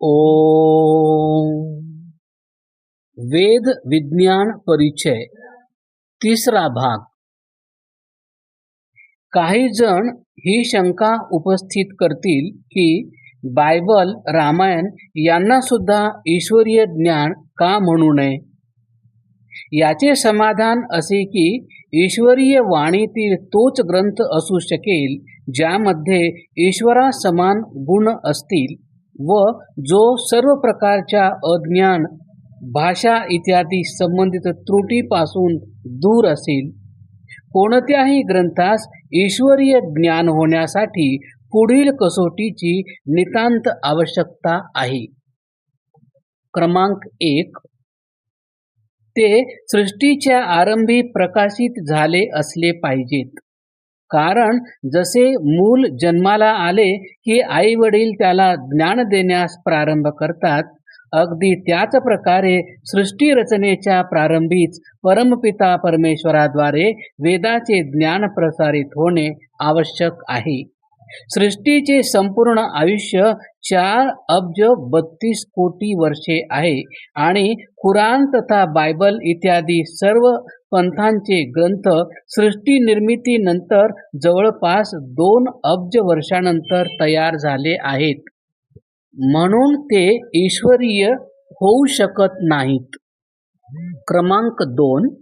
ओम. वेद विज्ञान परिचय तिसरा भाग. काही जण ही शंका उपस्थित करतील की बायबल रामायण यांना सुद्धा ईश्वरीय ज्ञान का म्हणू नये? याचे समाधान असे की ईश्वरीय वाणीतील तोच ग्रंथ असू शकेल ज्यामध्ये ईश्वरा समान गुण असतील. व जो सर्व प्रकारच्या अज्ञान भाषा इत्यादी संबंधित त्रुटीपासून दूर असेल. कोणत्याही ग्रंथास ईश्वरीय ज्ञान होण्यासाठी पुढील कसोटीची नितांत आवश्यकता आहे. क्रमांक एक. ते सृष्टीच्या आरंभी प्रकाशित झाले असले पाहिजेत. कारण जसे मूल जन्माला आले की आई वडील त्याला ज्ञान देण्यास प्रारंभ करतात अगदी त्याच प्रकारे सृष्टी रचनेच्या प्रारंभीच परमपिता परमेश्वराद्वारे वेदाचे ज्ञान प्रसारित होणे आवश्यक आहे. सृष्टीचे संपूर्ण आयुष्य चार अब्ज बत्तीस कोटी वर्षे आहे आणि कुराण तथा बायबल इत्यादी सर्व पंथांचे ग्रंथ सृष्टी निर्मितीनंतर जवळपास दोन अब्ज वर्षानंतर तयार झाले आहेत. म्हणून ते ईश्वरीय होऊ शकत नाहीत. क्रमांक दोन.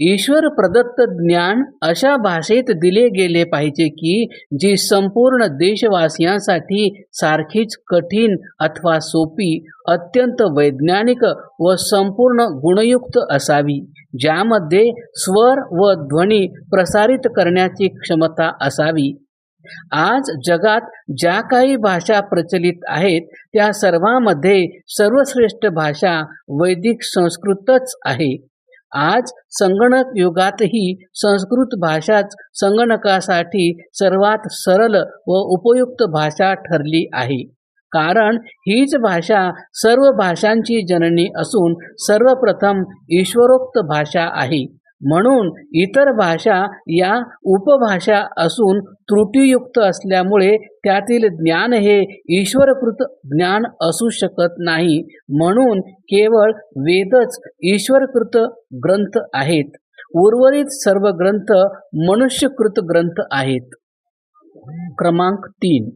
ईश्वर प्रदत्त ज्ञान अशा भाषेत दिले गेले पाहिजे की जी संपूर्ण देशवासियांसाठी सारखीच कठीण अथवा सोपी अत्यंत वैज्ञानिक व संपूर्ण गुणयुक्त असावी. ज्यामध्ये स्वर व ध्वनी प्रसारित करण्याची क्षमता असावी. आज जगात ज्या काही भाषा प्रचलित आहेत त्या सर्वांमध्ये सर्वश्रेष्ठ भाषा वैदिक संस्कृतच आहे. आज संगणक युगातही संस्कृत भाषाच संगणकासाठी सर्वात सरल व उपयुक्त भाषा ठरली आहे. कारण हीच भाषा सर्व भाषांची जननी असून सर्वप्रथम ईश्वरोक्त भाषा आहे. म्हणून इतर भाषा या उपभाषा असून त्रुटीयुक्त असल्यामुळे त्यातील ज्ञान हे ईश्वरकृत ज्ञान असू शकत नाही. म्हणून केवळ वेदच ईश्वरकृत ग्रंथ आहेत. उर्वरित सर्व ग्रंथ मनुष्यकृत ग्रंथ आहेत. क्रमांक तीन.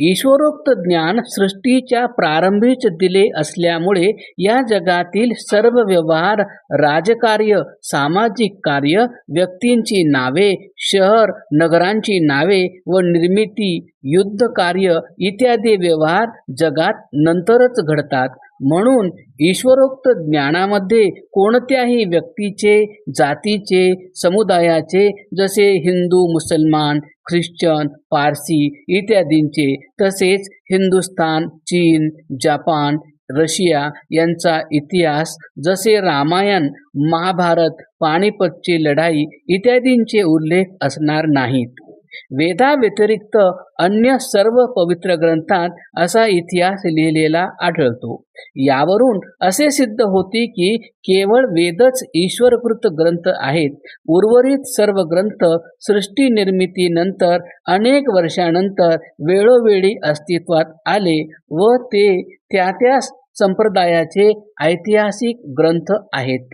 ईश्वरोक्त ज्ञान सृष्टीच्या प्रारंभीच दिले असल्यामुळे या जगातील सर्व व्यवहार राजकार्य सामाजिक कार्य व्यक्तींची नावे शहर नगरांची नावे व निर्मिती युद्ध कार्य इत्यादी व्यवहार जगात नंतरच घडतात. म्हणून ईश्वरोक्त ज्ञानामध्ये कोणत्याही व्यक्तीचे जातीचे समुदायाचे जसे हिंदू मुसलमान ख्रिश्चन पारसी इत्यादींचे तसेच हिंदुस्तान चीन जपान रशिया यांचा इतिहास जसे रामायण महाभारत पानिपतची लढाई इत्यादींचे उल्लेख असणार नाहीत. वेदाव्यतिरिक्त अन्य सर्व पवित्र ग्रंथात असा इतिहास लिहिलेला आढळतो. यावरून असे सिद्ध होते की केवळ वेदच ईश्वरकृत ग्रंथ आहेत. उर्वरित सर्व ग्रंथ सृष्टी निर्मितीनंतर अनेक वर्षानंतर वेळोवेळी अस्तित्वात आले व ते त्या त्या संप्रदायाचे ऐतिहासिक ग्रंथ आहेत.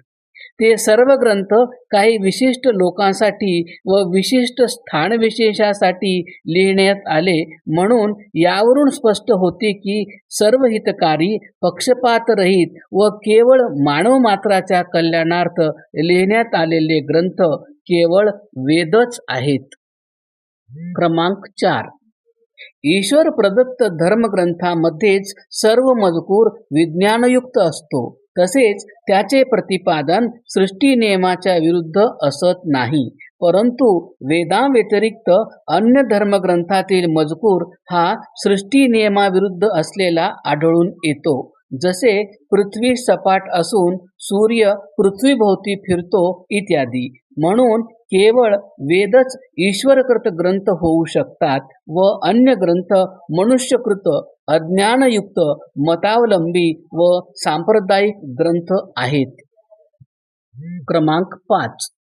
ते सर्व ग्रंथ काही विशिष्ट लोकांसाठी व विशिष्ट स्थानविशेषासाठी लिहिण्यात आले. म्हणून यावरून स्पष्ट होते की सर्व हितकारी पक्षपातरहित व केवळ मानवमात्राच्या कल्याणार्थ लिहिण्यात आलेले ग्रंथ केवळ वेदच आहेत. क्रमांक चार. ईश्वर प्रदत्त धर्मग्रंथामध्येच सर्व मजकूर विज्ञानयुक्त असतो. तसेच त्याचे प्रतिपादन सृष्टी नियमाच्या विरुद्ध असत नाही. परंतु वेदांव्यतिरिक्त अन्य धर्मग्रंथातील मजकूर हा सृष्टी नियमाविरुद्ध असलेला आढळून येतो. जसे पृथ्वी सपाट असून सूर्य पृथ्वीभोवती फिरतो इत्यादी. म्हणून केवळ वेदच ईश्वरकृत ग्रंथ होऊ शकतात व अन्य ग्रंथ मनुष्यकृत अज्ञानयुक्त मतावलंबी व सांप्रदायिक ग्रंथ आहेत. क्रमांक पाच.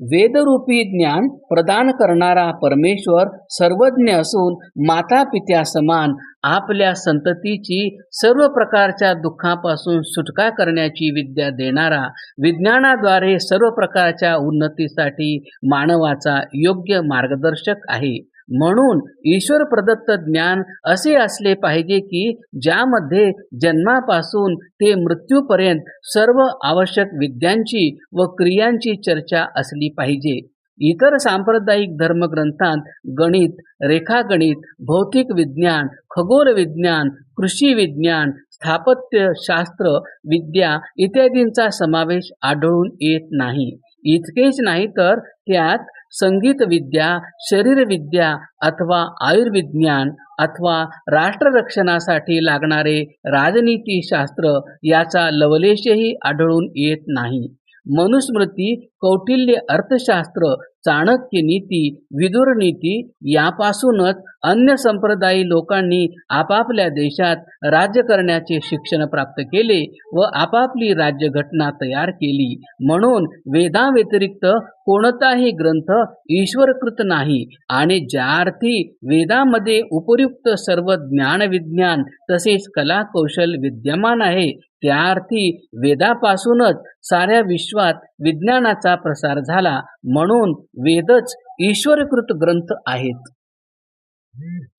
वेदरूपी ज्ञान प्रदान करणारा परमेश्वर सर्वज्ञ असून माता पित्या समान आपल्या संततीची सर्व प्रकारच्या दुःखापासून सुटका करण्याची विद्या देणारा विज्ञानाद्वारे सर्व प्रकारच्या उन्नतीसाठी मानवाचा योग्य मार्गदर्शक आहे. म्हणून ईश्वर प्रदत्त ज्ञान असे असले पाहिजे की ज्यामध्ये जन्मापासून ते मृत्यूपर्यंत सर्व आवश्यक विद्यांची व क्रियांची चर्चा असली पाहिजे. इतर सांप्रदायिक धर्मग्रंथांत गणित रेखागणित भौतिक विज्ञान खगोल विज्ञान कृषी विज्ञान स्थापत्य शास्त्र विद्या इत्यादींचा समावेश आढळून येत नाही. इतकेच नाही तर त्यात संगीत विद्या शरीरविद्या अथवा आयुर्विज्ञान अथवा राष्ट्ररक्षणासाठी लागणारे राजनीतीशास्त्र याचा लवलेशही आढळून येत नाही. मनुस्मृती कौटिल्य अर्थशास्त्र चाणक्य नीती विदुर नीती यापासूनच अन्य संप्रदायी लोकांनी आपापल्या देशात राज्य करण्याचे शिक्षण प्राप्त केले व आपापली राज्यघटना तयार केली. म्हणून वेदाव्यतिरिक्त कोणताही ग्रंथ ईश्वरकृत नाही आणि ज्या अर्थी वेदामध्ये उपयुक्त सर्व ज्ञानविज्ञान तसेच कला कौशल विद्यमान आहे त्या अर्थी वेदापासूनच साऱ्या विश्वात विज्ञानाचा प्रसार झाला. म्हणून वेदच ईश्वरकृत ग्रंथ आहेत.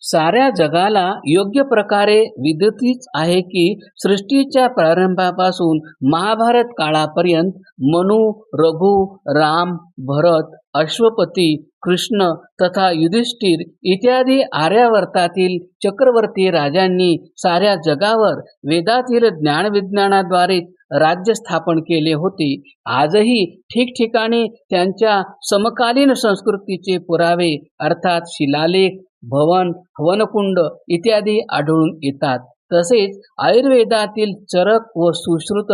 साऱ्या जगाला योग्य प्रकारे विदितीच आहे की सृष्टीच्या प्रारंभापासून महाभारत काळापर्यंत मनु रघु राम भरत अश्वपती कृष्ण तथा युधिष्ठिर इत्यादी आर्यावर्तातील चक्रवर्ती राजांनी साऱ्या जगावर वेदातील ज्ञानविज्ञानाद्वारे राज्य स्थापन केले होते. आजही ठिकठिकाणी त्यांच्या समकालीन संस्कृतीचे पुरावे अर्थात शिलालेख भवन हवनकुंड इत्यादी आढळून येतात. तसेच आयुर्वेदातील चरक व सुश्रुत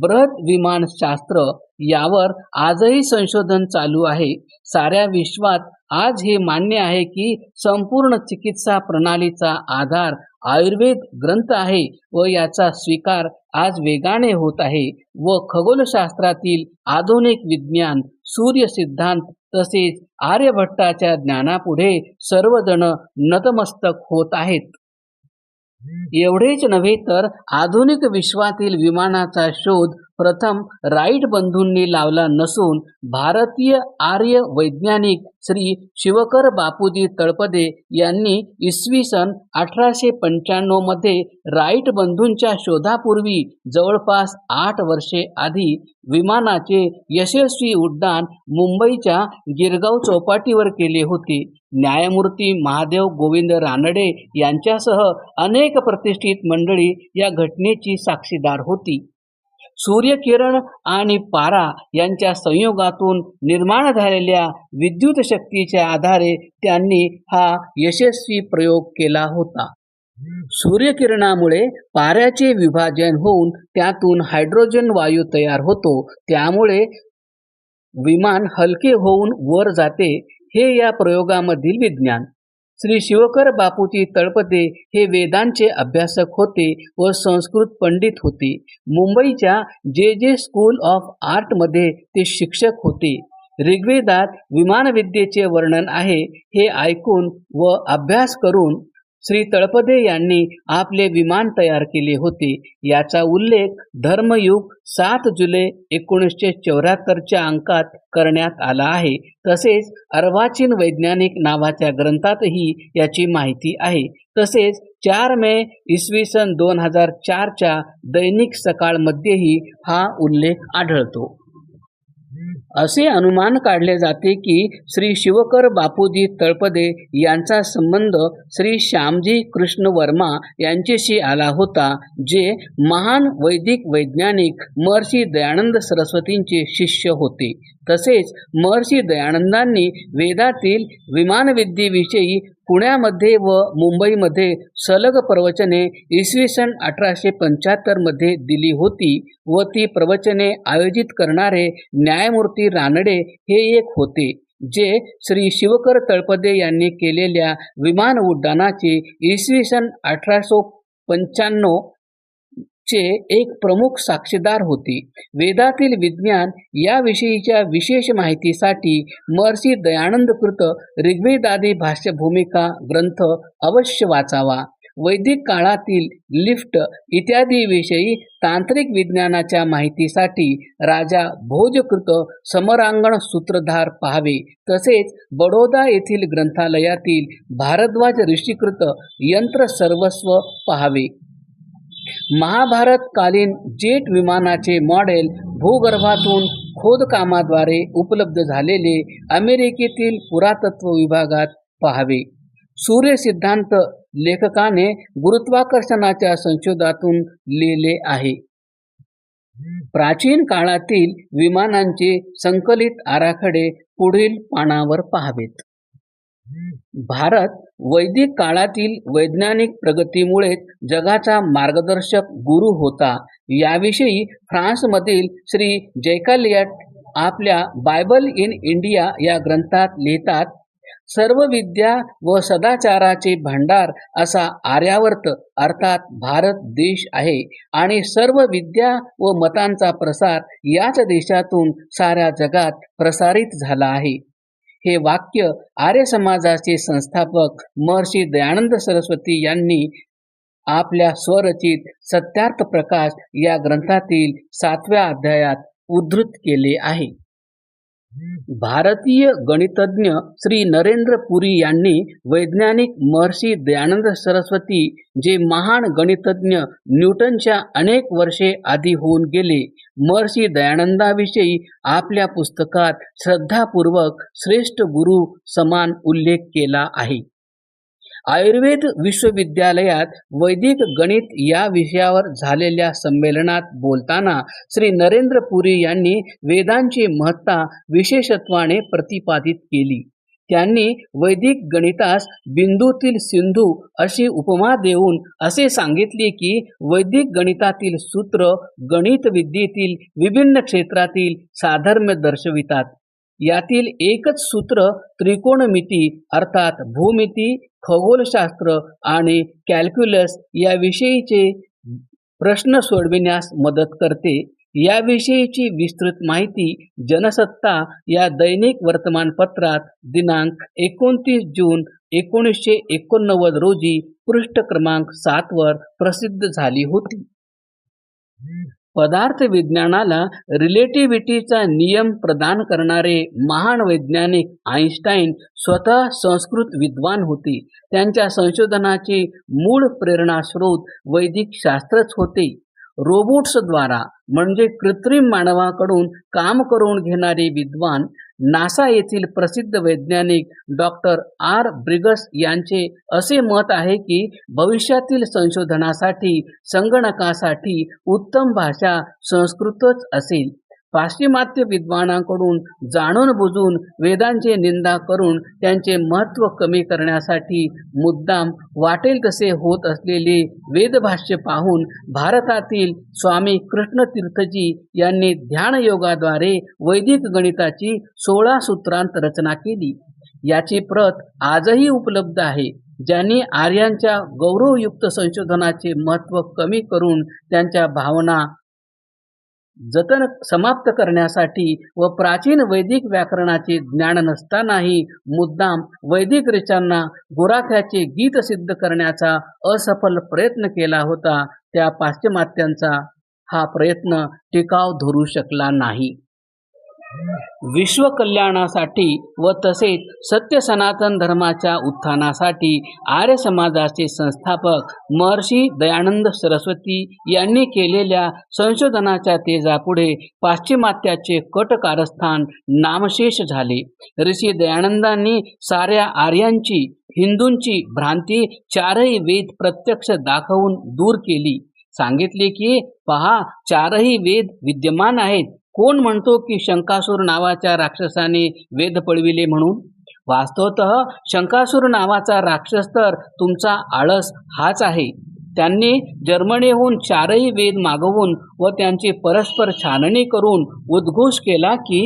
बृहत विमानशास्त्र यावर आजही संशोधन चालू आहे. साऱ्या विश्वात आज हे मान्य आहे की संपूर्ण चिकित्सा प्रणालीचा आधार आयुर्वेद ग्रंथ आहे व याचा स्वीकार आज वेगाने होत आहे व खगोलशास्त्रातील आधुनिक विज्ञान सूर्य सिद्धांत तसेच आर्यभट्टाच्या ज्ञानापुढे सर्वजण नतमस्तक होत आहेत. एवढेच नव्हे तर आधुनिक विश्वातील विमानाचा शोध प्रथम राईट बंधूंनी लावला नसून भारतीय आर्य वैज्ञानिक श्री शिवकर बापूजी तळपदे यांनी इसवी सन अठराशे पंच्याण्णवमध्ये राईट बंधूंच्या शोधापूर्वी जवळपास आठ वर्षे आधी विमानाचे यशस्वी उड्डाण मुंबईच्या गिरगाव चौपाटीवर केले होते. न्यायमूर्ती महादेव गोविंद रानडे यांच्यासह अनेक प्रतिष्ठित मंडळी या घटनेची साक्षीदार होती. सूर्यकिरण आणि पारा यांच्या संयोगातून निर्माण झालेल्या विद्युत शक्तीच्या आधारे त्यांनी हा यशस्वी प्रयोग केला होता. सूर्यकिरणामुळे पाऱ्याचे विभाजन होऊन त्यातून हायड्रोजन वायू तयार होतो. त्यामुळे विमान हलके होऊन वर जाते. हे या प्रयोगामधील विज्ञान. श्री शिवकर बापूजी तळपदे हे वेदांचे अभ्यासक होते व संस्कृत पंडित होते. मुंबईच्या जे जे स्कूल ऑफ आर्टमध्ये ते शिक्षक होते. ऋग्वेदात विमानविद्येचे वर्णन आहे हे ऐकून व अभ्यास करून श्री तळपदे यांनी आपले विमान तयार केले होते. याचा उल्लेख धर्मयुग सात जुलै एकोणीसशे चौऱ्याहत्तरच्या अंकात करण्यात आला आहे. तसेच अर्वाचीन वैज्ञानिक नावाच्या ग्रंथातही याची माहिती आहे. तसेच चार मे इसवी सन दोन हजार चारच्या दैनिक सकाळमध्येही हा उल्लेख आढळतो. असे अनुमान काढले जाते की श्री शिवकर बापूजी तळपदे यांचा संबंध श्री श्यामजी कृष्ण वर्मा यांच्याशी आला होता जे महान वैदिक वैज्ञानिक महर्षी दयानंद सरस्वतींचे शिष्य होते. तसेच महर्षी दयानंदांनी वेदातील विमानविद्येविषयी पुण्यामध्ये व मुंबईमध्ये सलग प्रवचने इसवी सन अठराशे पंच्याहत्तरमध्ये दिली होती व ती प्रवचने आयोजित करणारे न्यायमूर्ती रानडे हे एक होते जे श्री शिवकर तळपदे यांनी केलेल्या विमान उड्डाणाची इसवी सन अठराशे पंच्याण्णव चे एक प्रमुख साक्षीदार होते. वेदातील विज्ञान याविषयीच्या विशेष माहितीसाठी महर्षी दयानंद कृत ऋग्वेदादी भाष्यभूमिका ग्रंथ अवश्य वाचावा. वैदिक काळातील लिफ्ट इत्यादी विषयी तांत्रिक विज्ञानाच्या माहितीसाठी राजा भोजकृत समरांगण सूत्रधार पाहावे. तसेच बडोदा येथील ग्रंथालयातील भारद्वाज ऋषीकृत यंत्र सर्वस्व पाहावे. महाभारतकालीन जेट विमानाचे मॉडेल भूगर्भातून खोदकामाद्वारे उपलब्ध झालेले अमेरिकेतील पुरातत्व विभागात पहावे. सूर्य सिद्धांत लेखकाने गुरुत्वाकर्षणाच्या संशोधातून लिहिले आहे. प्राचीन काळातील विमानांचे संकलित आराखडे पुढील पानावर पाहावेत. भारत वैदिक काळातील वैज्ञानिक प्रगतीमुळेच जगाचा मार्गदर्शक गुरु होता. याविषयी फ्रान्समधील श्री जैकालियट आपल्या बायबल इन इंडिया या ग्रंथात लिहितात सर्व विद्या व सदाचाराचे भांडार असा आर्यावर्त अर्थात भारत देश आहे आणि सर्व विद्या व मतांचा प्रसार याच देशातून साऱ्या जगात प्रसारित झाला आहे. हे वाक्य आर्य समाजाचे संस्थापक महर्षी दयानंद सरस्वती यांनी आपल्या स्वरचित सत्यार्थ प्रकाश या ग्रंथातील सातव्या अध्यायात उद्धृत केले आहे. भारतीय गणितज्ञ श्री नरेंद्र पुरी यांनी वैज्ञानिक महर्षी दयानंद सरस्वती जे महान गणितज्ञ न्यूटनच्या अनेक वर्षे आधी होऊन गेले महर्षी दयानंदाविषयी आपल्या पुस्तकात श्रद्धापूर्वक श्रेष्ठ गुरु समान उल्लेख केला आहे. आयुर्वेद विश्वविद्यालयात वैदिक गणित या विषयावर झालेल्या संमेलनात बोलताना श्री नरेंद्र पुरी यांनी वेदांची महत्ता विशेषत्वाने प्रतिपादित केली. त्यांनी वैदिक गणितास बिंदूतील सिंधू अशी उपमा देऊन असे सांगितले की वैदिक गणितातील सूत्र गणित विद्येतील विभिन्न क्षेत्रातील साधर्म्य दर्शवितात. यातील एकच सूत्र त्रिकोणमिती अर्थात भूमिती खगोलशास्त्र आणि कॅल्क्युलस याविषयीचे प्रश्न सोडविण्यास मदत करते. याविषयीची विस्तृत माहिती जनसत्ता या दैनिक वर्तमानपत्रात दिनांक एकोणतीस जून एकोणीसशे एकोणनव्वद रोजी पृष्ठ क्रमांक सातवर प्रसिद्ध झाली होती. पदार्थ विज्ञानाला रिलेटिव्हिटीचा नियम प्रदान करणारे महान वैज्ञानिक आईन्स्टाईन स्वतः संस्कृत विद्वान होते. त्यांच्या संशोधनाचे मूळ प्रेरणास्रोत वैदिक शास्त्रच होते. रोबोट्सद्वारा म्हणजे कृत्रिम मानवाकडून काम करून घेणारे विद्वान नासा येथील प्रसिद्ध वैज्ञानिक डॉक्टर आर ब्रिगस यांचे असे मत आहे की भविष्यातील संशोधनासाठी संगणकासाठी उत्तम भाषा संस्कृतच असेल. पाश्चिमात्य विद्वानांकडून जाणून बुजून वेदांचे निंदा करून त्यांचे महत्त्व कमी करण्यासाठी मुद्दाम वाटेल तसे होत असलेले वेदभाष्य पाहून भारतातील स्वामी कृष्णतीर्थजी यांनी ध्यानयोगाद्वारे वैदिक गणिताची सोळा सूत्रांत रचना केली. याची प्रत आजही उपलब्ध आहे. ज्यांनी आर्यांच्या गौरवयुक्त संशोधनाचे महत्त्व कमी करून त्यांच्या भावना जतन समाप्त करण्यासाठी व प्राचीन वैदिक व्याकरणाचे ज्ञान नसतानाही मुद्दाम वैदिक ऋचांना गुराख्याचे गीत सिद्ध करण्याचा असफल प्रयत्न केला होता त्या पाश्चिमात्यांचा हा प्रयत्न टिकाव धरू शकला नाही. विश्वकल्याणासाठी व तसेच सत्य सनातन धर्माच्या उत्थानासाठी आर्य समाजाचे संस्थापक महर्षी दयानंद सरस्वती यांनी केलेल्या संशोधनाच्या तेजापुढे पाश्चिमात्याचे कट कारस्थान नामशेष झाले. ऋषी दयानंदांनी साऱ्या आर्यांची हिंदूंची भ्रांती चारही वेद प्रत्यक्ष दाखवून दूर केली. सांगितले की पहा चारही वेद विद्यमान आहेत. कोण म्हणतो की शंकासूर नावाच्या राक्षसाने वेद पळविले म्हणून? वास्तवत शंकासूर नावाचा राक्षस तर तुमचा आळस हाच आहे. त्यांनी जर्मनीहून चारही वेद मागवून व त्यांची परस्पर छाननी करून उद्घोष केला की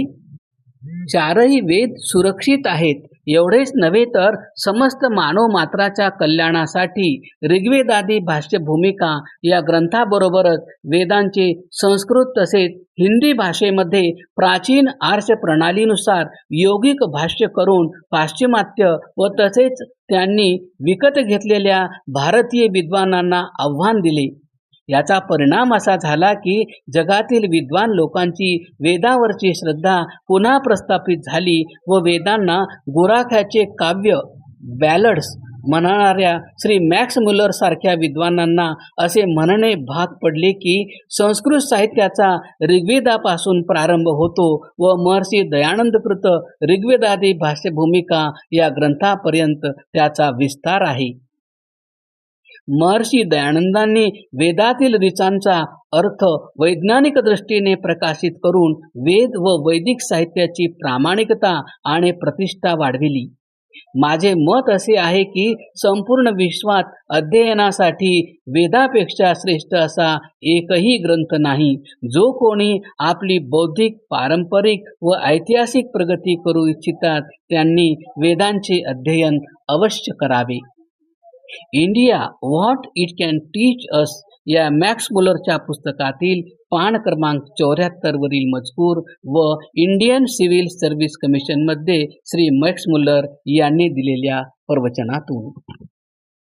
चारही वेद सुरक्षित आहेत. एवढेच नव्हे तर समस्त मानव मात्राच्या कल्याणासाठी ऋग्वेदादी भाष्य भूमिका या ग्रंथाबरोबरच वेदांचे संस्कृत तसेच हिंदी भाषेमध्ये प्राचीन आर्ष प्रणालीनुसार योगिक भाष्य करून पाश्चिमात्य व तसेच त्यांनी विकत घेतलेल्या भारतीय विद्वानांना आव्हान दिले. याचा परिणाम असा झाला की जगातील विद्वान लोकांची वेदावरची श्रद्धा पुन्हा प्रस्थापित झाली व वेदांना गुराख्याचे काव्य बॅलड्स म्हणणाऱ्या श्री मॅक्स मुलर सारख्या विद्वानांना असे म्हणणे भाग पडले की संस्कृत साहित्याचा ऋग्वेदापासून प्रारंभ होतो व महर्षी दयानंदकृत ऋग्वेदादी भाष्यभूमिका या ग्रंथापर्यंत त्याचा विस्तार आहे. महर्षी दयानंदांनी वेदातील ऋचांचा अर्थ वैज्ञानिक दृष्टीने प्रकाशित करून वेद व वैदिक साहित्याची प्रामाणिकता आणि प्रतिष्ठा वाढविली. माझे मत असे आहे की संपूर्ण विश्वात अध्ययनासाठी वेदापेक्षा श्रेष्ठ असा एकही ग्रंथ नाही जो कोणी आपली बौद्धिक पारंपरिक व ऐतिहासिक प्रगती करू इच्छितात त्यांनी वेदांचे अध्ययन अवश्य करावे. India what it can teach us या मॅक्स मुलरच्या पुस्तकातील पान क्रमांक चौऱ्याहत्तर वरील मजकूर व इंडियन सिव्हिल सर्व्हिस कमिशनमध्ये श्री मॅक्स मुलर यांनी दिलेल्या प्रवचनातून.